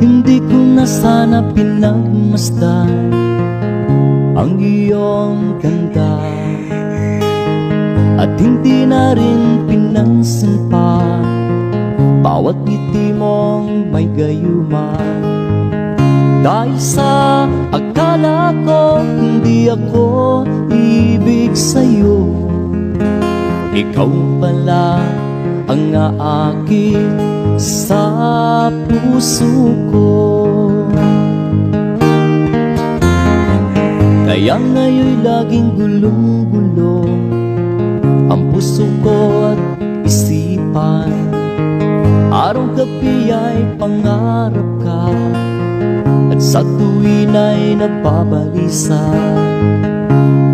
Hindi ko na sana pinagmasdan Ang iyong ganda At hindi na rin pinansin Bawat ngiti mong may gayuman. Dahil sa akala ko Hindi ako ibig sa'yo. Ikaw pala ang aakit sa puso ko. Kaya ngayon'y laging gulong-gulo Ang puso ko at isipan. Araw-gabi ay pangarap ka At sa tuwin ay nababalisa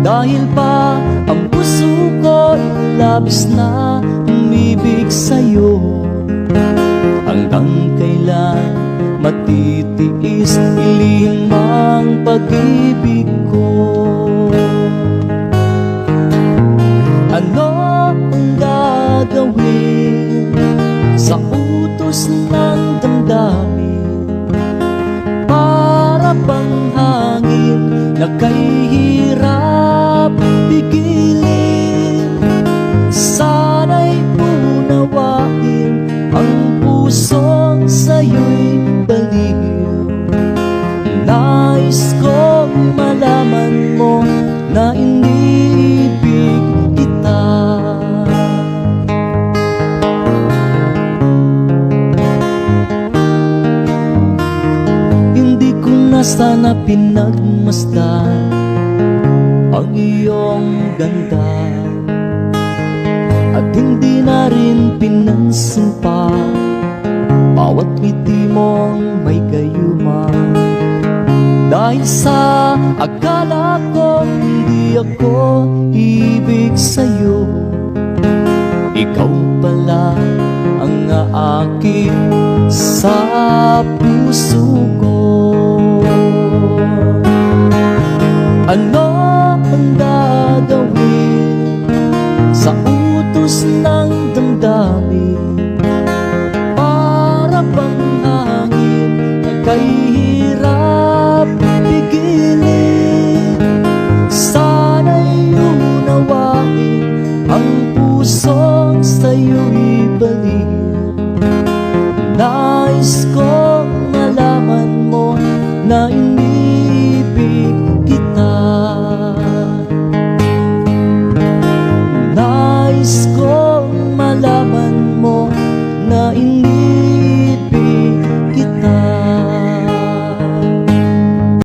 Dahil ba ang puso ko labis na umibig sa'yo matitiis ilihim ang pag-ibig ko Nais kong malaman mo na iniibig kita. Hindi ko na sana pinagmasdan Ang iyong ganda. At hindi na rin pinansin pa Bawat ngiti mong may gayuman Ano ang gagawin sa utos ng damdamin? Para bang hangin na kay hirap pigilin? Sana'y unawain ang pusong sa'yo'y balik Nais ko